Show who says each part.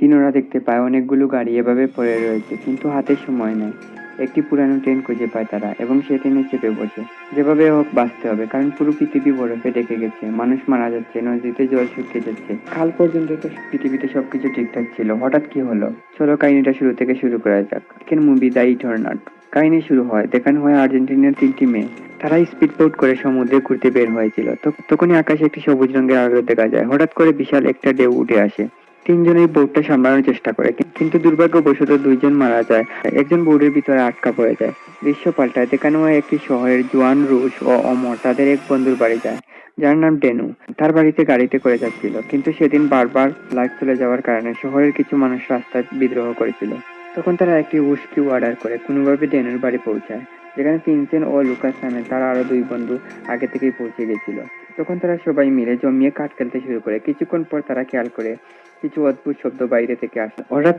Speaker 1: দিন ওরা দেখতে পায়, অনেকগুলো গাড়ি এভাবে পড়ে রয়েছে, কিন্তু হাতে সময় নেই। একটি পুরানো ট্রেন খুঁজে পায় তারা, এবং সে ট্রেনে চেপে বসে। যেভাবে হোক বাঁচতে হবে, কারণ পুরো পৃথিবী বরফে ডেকে গেছে। মানুষ মারা যাচ্ছে, নদীতে জল শুকিয়ে যাচ্ছে। কাল পর্যন্ত তো পৃথিবীতে সবকিছু ঠিকঠাক ছিল। হঠাৎ কি হলো? চলো কাহিনীটা শুরু থেকে শুরু করা যাক। কেন মুভি দ্য ইটার্নাট কাহিনী শুরু হয়, দেখানো হয় আর্জেন্টিনার তিনটি মেয়ে। তারা স্পিড বোট করে সমুদ্রে ঘুরতে বের হয়েছিল। তখনই আকাশে একটি সবুজ রঙের আলো দেখা যায়। হঠাৎ করে বিশাল একটা ঢেউ উঠে আসে। তিনজনই বোটটা সামলানোর চেষ্টা করে কিন্তু দুর্ভাগ্যবশত দুইজন মারা যায়, একজন বোর্ডের ভিতরে আটকা পড়ে যায়। দৃশ্য পাল্টায়। হয় একটি শহরের জোয়ান রুশ ও অমর, তাদের এক বন্ধুর বাড়ি যায়, যার নাম ডেনু। তার বাড়িতে গাড়িতে করে যাচ্ছিল, কিন্তু সেদিন বারবার লাইট চলে যাওয়ার কারণে শহরের কিছু মানুষ রাস্তায় বিদ্রোহ করেছিল। তখন তারা একটি উস্কি অর্ডার করে, কোনোভাবে ডেনুর বাড়ি পৌঁছায়। যেখানে ফিনসেন ও লুকাস নামে তারা আরও দুই বন্ধু আগে থেকেই পৌঁছে গেছিল। তখন তারা সবাই মিলে জমিয়ে কাঠ খেলতে শুরু করে। কিছুক্ষণ পর তারা খেয়াল করে, কিছু অদ্ভুত শব্দ বাইরে থেকে আসে। হঠাৎ